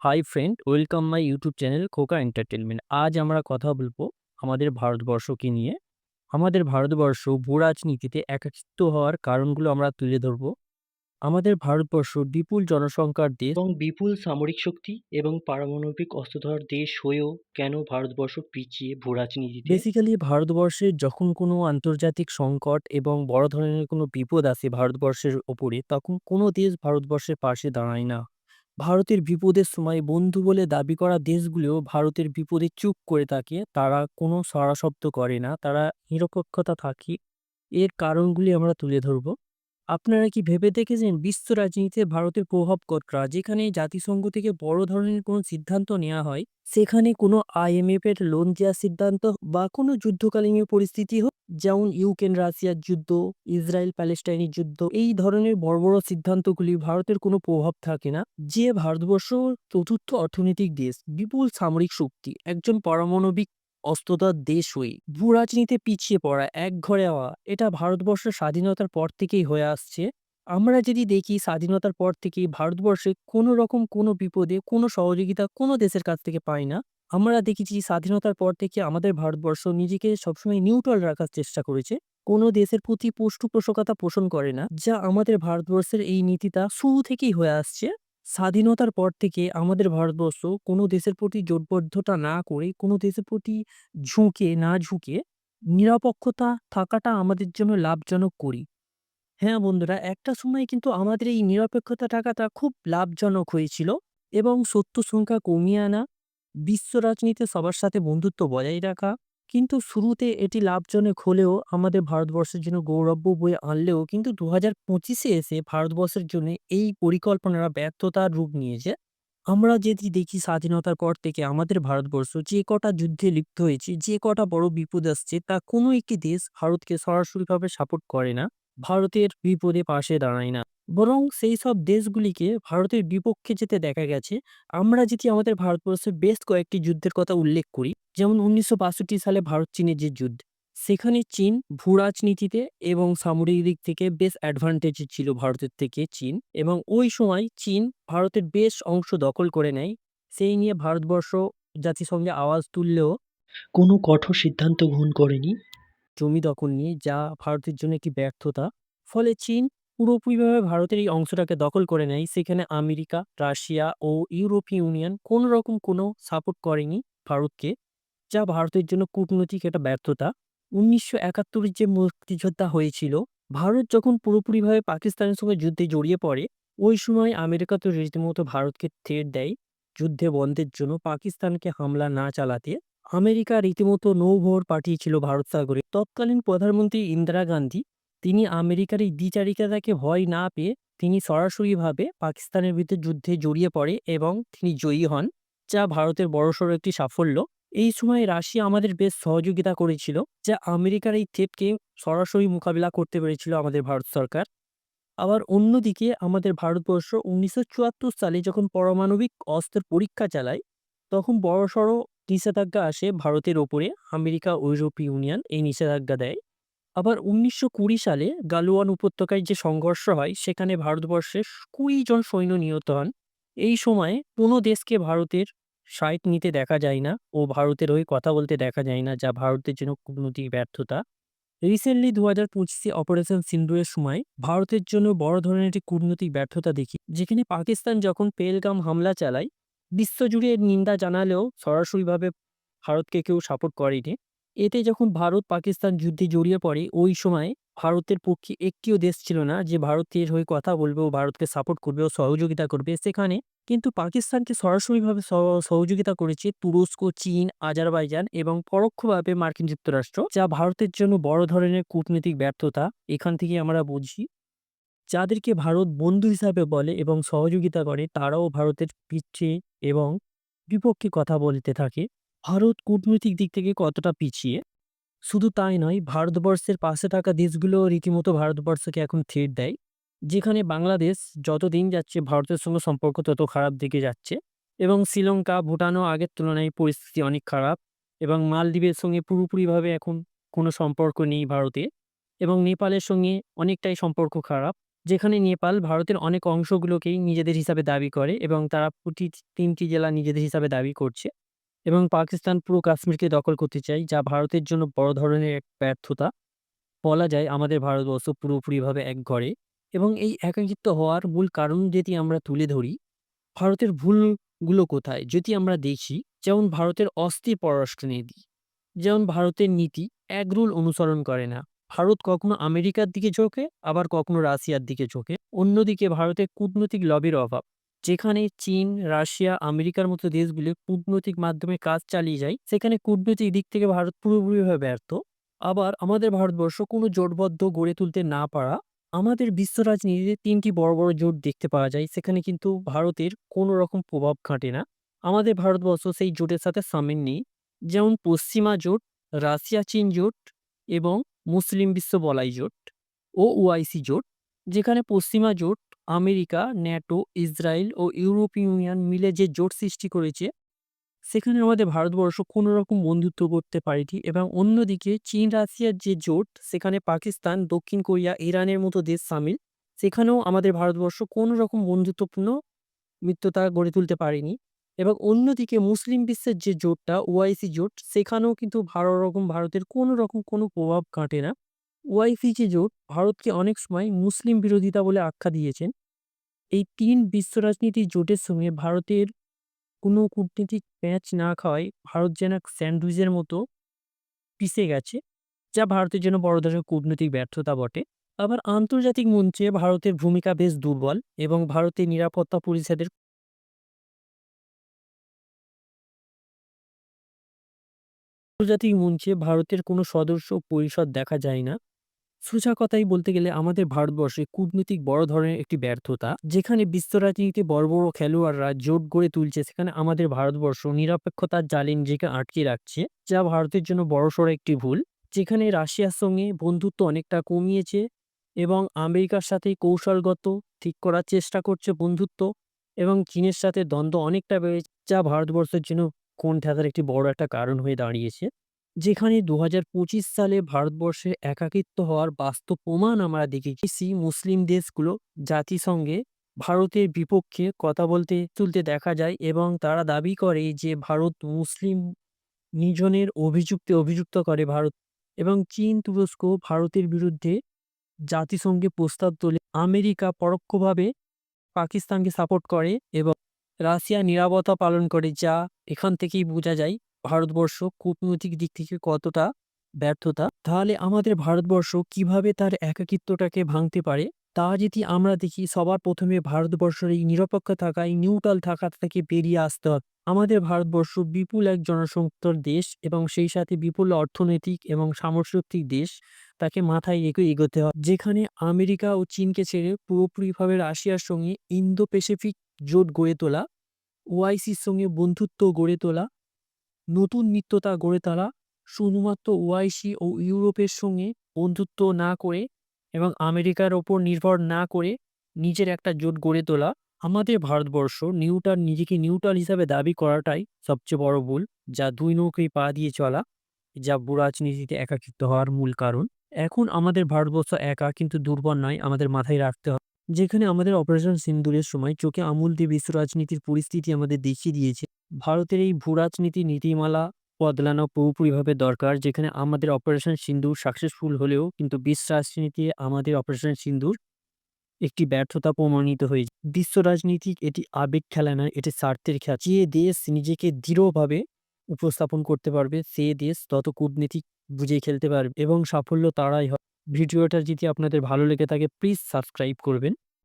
Hi friend, welcome my YouTube channel Khoka entertainment. আজ আমরা কথা বলব আমাদের ভারতবর্ষকে নিয়ে। আমাদের ভারতবর্ষ ভূ-রাজনীতিতে একাকিত্ব হওয়ার কারণগুলো আমরা তুলে ধরবো। আমাদের ভারতবর্ষ বিপুল জনসংখ্যার দেশ এবং বিপুল সামরিক শক্তি এবং পারমাণবিক অস্ত্রধার দেশ হয়েও কেন ভারতবর্ষ পিছিয়ে ভূ-রাজনীতিতে? বেসিক্যালি ভারতবর্ষের যখন কোনো আন্তর্জাতিক সংকট এবং বড় ধরনের কোনো বিপদ আসে ভারতবর্ষের ওপরে, তখন কোনো দেশ ভারতবর্ষের পাশে দাঁড়ায় না। ভারতের বিপদের সময় বন্ধু বলে দাবি করা দেশগুলোও ভারতের বিপদে চুপ করে থাকে। তারা কোনো সাড়াশব্দ করে না। তারা নিরপেক্ষতা থাকে। এর কারণগুলি আমরা তুলে ধরব আপনারা কি ভেবে দেখেছেন বিশ্ব রাজনীতিতে ভারতের প্রভাব কতটা? যেখানে জাতিসংঘ থেকে বড় ধরনের কোনো সিদ্ধান্ত নেওয়া হয়, সেখানে কোনো আইএমএফ এর লোন দেওয়ার সিদ্ধান্ত বা কোনো যুদ্ধকালীন পরিস্থিতি হোক, যেমন ইউক্রেন রাশিয়ার যুদ্ধ, ইসরায়েল প্যালেস্টাইনের যুদ্ধ, এই ধরনের বড়, বড় সিদ্ধান্তগুলি ভারতের কোনো প্রভাব থাকে না। যে ভারতবর্ষ চতুর্থ অর্থনৈতিক দেশ, বিপুল সামরিক শক্তি, একজন পারমাণবিক অস্ত্রধার দেশ হয়ে ভূ-রাজনীতিতে পিছিয়ে পড়া, একঘরে হওয়া, এটা ভারতবর্ষের স্বাধীনতার পর থেকেই হয়ে আসছে। আমরা যদি দেখি স্বাধীনতার পর থেকেই ভারতবর্ষে কোনো রকম কোনো বিপদে কোনো সহযোগিতা কোনো দেশের কাছ থেকে পাই না। আমরা দেখেছি স্বাধীনতার পর থেকে আমাদের ভারতবর্ষ নিজেকে সবসময় নিউট্রাল রাখার চেষ্টা করেছে। কোনো দেশের প্রতি পৃষ্ঠপোষকতা পোষণ করে না। যা আমাদের ভারতবর্ষের এই নীতিটা শুরু থেকেই হয়ে আসছে। স্বাধীনতার পর থেকে আমাদের ভারতবর্ষ কোনো দেশের প্রতি জোটবদ্ধতা না করে, কোনো দেশের প্রতি ঝুঁকে না ঝুঁকে নিরপেক্ষতা থাকাটা আমাদের জন্য লাভজনক করি। হ্যাঁ বন্ধুরা, একটা সময় কিন্তু আমাদের এই নিরপেক্ষতা থাকাটা খুব লাভজনক হয়েছিল এবং সত্য সংখ্যা কমিয়ে আনা, বিশ্ব রাজনীতিতে সবার সাথে বন্ধুত্ব বজায় রাখা। কিন্তু শুরুতে এটি লাভজনক হলেও আমাদের ভারতবর্ষের জন্য গৌরব বয়ে আনলেও কিন্তু ২০২৫ পঁচিশে এসে ভারতবর্ষের জন্য এই পরিকল্পনারা ব্যর্থতার রূপ নিয়েছে। আমরা যদি দেখি স্বাধীনতার পর থেকে আমাদের ভারতবর্ষ যে কটা যুদ্ধে লিপ্ত হয়েছে, যে কটা বড় বিপদ আসছে, তা কোনো একটি দেশ ভারতকে সরাসরিভাবে সাপোর্ট করে না। ভারতের বিপদে পাশে দাঁড়ায় না। বরং সেই সব দেশগুলিকে ভারতের বিপক্ষে যেতে দেখা গেছে। আমরা যদি আমাদের ভারতবর্ষের বেশ কয়েকটি যুদ্ধের কথা উল্লেখ করি, যেমন ১৯৬২ সালে ভারত-চীনের যে যুদ্ধ, সেখানে চীন ভূ-রাজনীতিতে এবং সামরিক দিক থেকে বেশ অ্যাডভান্টেজে ছিল ভারতের থেকে চীন এবং ওই সময় চীন ভারতের বেশ অংশ দখল করে নেয়। সেই নিয়ে ভারতবর্ষ জাতিসংঘে আওয়াজ তুললেও কোনো কঠোর সিদ্ধান্ত গ্রহণ করেনি জমি দখল নিয়ে, যা ভারতের জন্য একটি ব্যর্থতা। ফলে চীন পুরোপুরিভাবে ভারতের এই অংশটাকে দখল করে নেয়। সেখানে আমেরিকা, রাশিয়া ও ইউরোপীয় ইউনিয়ন কোনো রকম কোনো সাপোর্ট করেনি ভারতকে, যা ভারতের জন্য কূটনৈতিক একটা ব্যর্থতা। উনিশশো একাত্তরের যে মুক্তিযোদ্ধা হয়েছিল, ভারত যখন পুরোপুরিভাবে পাকিস্তানের সঙ্গে যুদ্ধে জড়িয়ে পড়ে, ওই সময় আমেরিকা তো রীতিমতো ভারতকে থ্রেট দেয় যুদ্ধে বন্ধের জন্য পাকিস্তানকে হামলা না চালাতে। আমেরিকা রীতিমতো নৌবহর পাঠিয়েছিল ভারত সাগরে। তৎকালীন প্রধানমন্ত্রী ইন্দিরা গান্ধী, তিনি আমেরিকার এই দ্বিচারিতাকে ভয় না পেয়ে তিনি সরাসরিভাবে পাকিস্তানের বিরুদ্ধে যুদ্ধে জড়িয়ে পড়ে এবং তিনি জয়ী হন, যা ভারতের বড়সড় একটি সাফল্য। এই সময় রাশিয়া আমাদের বেশ সহযোগিতা করেছিল, যা আমেরিকার এই থ্রেটকে সরাসরি মোকাবিলা করতে পেরেছিল আমাদের ভারত সরকার। আবার অন্যদিকে আমাদের ভারতবর্ষ ১৯৭৪ সালে যখন পারমাণবিক অস্ত্রের পরীক্ষা চালায়, তখন বড়সড় নিষেধাজ্ঞা আসে ভারতের ওপরে। আমেরিকা ইউরোপীয় ইউনিয়ন এই নিষেধাজ্ঞা দেয়। আবার ১৯২০ সালে গালওয়ান উপত্যকায় যে সংঘর্ষ হয়, সেখানে ভারতবর্ষের ২০ জন সৈন্য নিহত হন। এই সময়ে কোনো দেশকে ভারতের সাইড নিতে দেখা যায় না ও ভারতের হয়ে কথা বলতে দেখা যায় না, যা ভারতের জন্য কূটনৈতিক ব্যর্থতা। রিসেন্টলি ২০২৫ পঁচিশে অপারেশন সিন্দুরের সময় ভারতের জন্য বড় ধরনের একটি কূটনৈতিক ব্যর্থতা দেখি। যেখানে পাকিস্তান যখন পেলগাম হামলা চালায়, বিশ্বজুড়ে নিন্দা জানালেও সরাসরিভাবে ভারতকে কেউ সাপোর্ট করেনি। এতে যখন ভারত-পাকিস্তান যুদ্ধে জড়িয়ে পড়ে, ওই সময় ভারতের পক্ষে একটিও দেশ ছিল না যে ভারতের হয়ে কথা বলবে ও ভারতকে সাপোর্ট করবে ও সহযোগিতা করবে। সেখানে কিন্তু পাকিস্তানকে সরাসরিভাবে সহ সহযোগিতা করেছে তুরস্ক, চীন, আজারবাইজান এবং পরোক্ষভাবে মার্কিন যুক্তরাষ্ট্র, যা ভারতের জন্য বড় ধরনের কূটনৈতিক ব্যর্থতা। এখান থেকে আমরা বুঝি, যাদেরকে ভারত বন্ধু হিসাবে বলে এবং সহযোগিতা করে, তারাও ভারতের পিছে এবং বিপক্ষে কথা বলতে থাকে। ভারত কূটনৈতিক দিক থেকে কতটা পিছিয়ে? শুধু তাই নয়, ভারতবর্ষের পাশে থাকা দেশগুলো রীতিমতো ভারতবর্ষকে এখন থ্রেট দেয়। যেখানে বাংলাদেশ যত দিন যাচ্ছে ভারতের সঙ্গে সম্পর্ক তত খারাপ দিকে যাচ্ছে এবং শ্রীলঙ্কা, ভুটানও আগের তুলনায় পরিস্থিতি অনেক খারাপ এবং মালদ্বীপের সঙ্গে পুরোপুরিভাবে এখন কোনো সম্পর্ক নেই ভারতে এবং নেপালের সঙ্গে অনেকটাই সম্পর্ক খারাপ। যেখানে নেপাল ভারতের অনেক অংশগুলোকেই নিজেদের হিসাবে দাবি করে এবং তারা প্রতি তিনটি জেলা নিজেদের হিসাবে দাবি করছে এবং পাকিস্তান পুরো কাশ্মীরকে দখল করতে চায় যা ভারতের জন্য বড় ধরনের এক ব্যর্থতা। বলা যায় আমাদের ভারতবর্ষ পুরোপুরিভাবে একঘরে এবং এই একাকিত্ব হওয়ার মূল কারণ যদি আমরা তুলে ধরি, ভারতের ভুলগুলো কোথায়? যদি আমরা দেখি যেমন ভারতের অস্থির পররাষ্ট্রনীতি। যেমন ভারতের নীতি এক রুল অনুসরণ করে না। ভারত কখনো আমেরিকার দিকে ঝোঁকে আবার কখনো রাশিয়ার দিকে ঝোঁকে। অন্যদিকে ভারতের কূটনৈতিক লবির অভাব। যেখানে চীন, রাশিয়া, আমেরিকার মতো দেশগুলো কূটনৈতিক মাধ্যমে কাজ চালিয়ে যায়, সেখানে কূটনৈতিক দিক থেকে ভারত পুরোপুরিভাবে ব্যর্থ। আবার আমাদের ভারতবর্ষ কোনো জোটবদ্ধ গড়ে তুলতে না পারা, আমাদের বিশ্ব রাজনীতিতে তিনটি বড়, বড় জোট দেখতে পাওয়া যায়। সেখানে কিন্তু ভারতের কোনো রকম প্রভাব খাটে না। আমাদের ভারতবর্ষ সেই জোটের সাথে সামিল নেই। যেমন পশ্চিমা জোট, রাশিয়া-চীন জোট এবং মুসলিম বিশ্ব বলাই জোট ও ওআইসি জোট। যেখানে পশ্চিমা জোট আমেরিকা, ন্যাটো, ইসরায়েল ও ইউরোপীয় ইউনিয়ন মিলে যে জোট সৃষ্টি করেছে, সেখানে আমাদের ভারতবর্ষ কোনো রকম বন্ধুত্ব করতে পারেনি এবং অন্যদিকে চীন-রাশিয়ার যে জোট, সেখানে পাকিস্তান, দক্ষিণ কোরিয়া, ইরানের মতো দেশ সামিল। সেখানেও আমাদের ভারতবর্ষ কোনো রকম বন্ধুত্বপূর্ণ মিত্রতা গড়ে তুলতে পারেনি এবং অন্যদিকে মুসলিম বিশ্বের যে জোটটা ওআইসি জোট, সেখানেও কিন্তু ভালো রকম ভারতের কোনো রকম কোনো প্রভাব খাটে না। ওআইসি যে জোট ভারতকে অনেক সময় মুসলিম বিরোধিতা বলে আখ্যা দিয়েছেন। এই তিন বিশ্ব রাজনীতির জোটের সঙ্গে ভারতের কোনো কূটনীতিক প্যাঁচ না খাওয়ায় ভারত যেন এক স্যান্ডউইচের মতো পিষে গেছে, যা ভারতের জন্য বড় ধরনের কূটনৈতিক ব্যর্থতা বটে। আবার আন্তর্জাতিক মঞ্চে ভারতের ভূমিকা বেশ দুর্বল এবং ভারতের নিরাপত্তা পরিষদের আন্তর্জাতিক মঞ্চে ভারতের কোনো সদস্য পরিষদ দেখা যায় না। সোজা কথাই বলতে গেলে আমাদের ভারতবর্ষে কূটনৈতিক বড় ধরনের একটি ব্যর্থতা। যেখানে বিশ্ব রাজনীতিতে বড়, বড় খেলোয়াড়রা জোট গড়ে তুলছে সেখানে আমাদের ভারতবর্ষ নিরপেক্ষতার জালে নিজেকে আটকে রাখছে, যা ভারতের জন্য বড়সড় একটি ভুল। যেখানে রাশিয়ার সঙ্গে বন্ধুত্ব অনেকটা কমিয়েছে এবং আমেরিকার সাথে কৌশলগত ঠিক করার চেষ্টা করছে বন্ধুত্ব এবং চীনের সাথে দ্বন্দ্ব অনেকটা বেড়েছে, যা ভারতবর্ষের জন্য কোণঠাসার একটি বড় একটা কারণ হয়ে দাঁড়িয়েছে। যেখানে ২০২৫ সালে ভারতবর্ষে একাকিত্ব হওয়ার বাস্তব প্রমাণ আমরা দেখেছি মুসলিম দেশগুলো জাতিসংঘে ভারতের বিপক্ষে কথা বলতে তুলতে দেখা যায় এবং তারা দাবি করে যে ভারত মুসলিম নিজনের অভিযুক্তে অভিযুক্ত করে ভারত এবং চীন, তুরস্ক ভারতের বিরুদ্ধে জাতিসংঘে প্রস্তাব তোলে। আমেরিকা পরোক্ষভাবে পাকিস্তানকে সাপোর্ট করে এবং রাশিয়া নিরাপত্তা পালন করে যা এখান থেকেই বোঝা যায় ভারতবর্ষ কূটনৈতিক দিক থেকে কতটা ব্যর্থতা। তাহলে আমাদের ভারতবর্ষ কীভাবে তার একাকিত্বটাকে ভাঙতে পারে তা যদি আমরা দেখি সবার প্রথমে ভারতবর্ষের এই নিরপেক্ষ থাকা, এই নিউট্রাল থাকা থেকে বেরিয়ে আসতে হবে। আমাদের ভারতবর্ষ বিপুল এক জনসংখ্যার দেশ এবং সেই সাথে বিপুল অর্থনৈতিক এবং সামরিক দেশ। তাকে মাথায় রেখে এগোতে হবে। যেখানে আমেরিকা ও চীনকে ছেড়ে পুরোপুরিভাবে রাশিয়ার সঙ্গে ইন্দো প্যাসিফিক জোট গড়ে তোলা, ওআইসির সঙ্গে বন্ধুত্ব গড়ে তোলা, নতুন মিত্রতা গড়ে তোলা, শুধুমাত্র ওআইসি ও ইউরোপের সঙ্গে বন্ধুত্ব না করে এবং আমেরিকার ওপর নির্ভর না করে নিজের একটা জোট গড়ে তোলা। আমাদের ভারতবর্ষ নিউট্রাল নিজেকে নিউট্রাল হিসাবে দাবি করাটাই সবচেয়ে বড় ভুল, যা দুই নৌকায় পা দিয়ে চলা, যা রাজনীতিতে একাকিত্ব হওয়ার মূল কারণ। এখন আমাদের ভারতবর্ষ একা কিন্তু দুর্বল নয়, আমাদের মাথায় রাখতে হবে। যেখানে আমাদের অপারেশন সিন্দুরের সময় চোখে আঙুল দিয়ে বিশ্ব রাজনীতির পরিস্থিতি আমাদের দেখিয়ে দিয়েছে। ভারতের এই ভূরাজনীতি নীতিমালা বদলানো পুরোপুরিভাবে দরকার। যেখানে আমাদের অপারেশন সিন্দুর সাকসেসফুল হলেও কিন্তু বিশ্ব রাজনীতি আমাদের অপারেশন সিন্দুর একটি ব্যর্থতা প্রমাণিত হয়েছে। বিশ্ব রাজনীতি এটি আবেগ খেলা নয়, এটি স্বার্থের খেলা। যে দেশ নিজেকে দৃঢ়ভাবে উপস্থাপন করতে পারবে সে দেশ তত কূটনীতিক বুঝে খেলতে পারবে এবং সাফল্য তারাই হয়। ভিডিওটা যদি আপনাদের ভালো লেগে থাকে প্লিজ সাবস্ক্রাইব করবেন।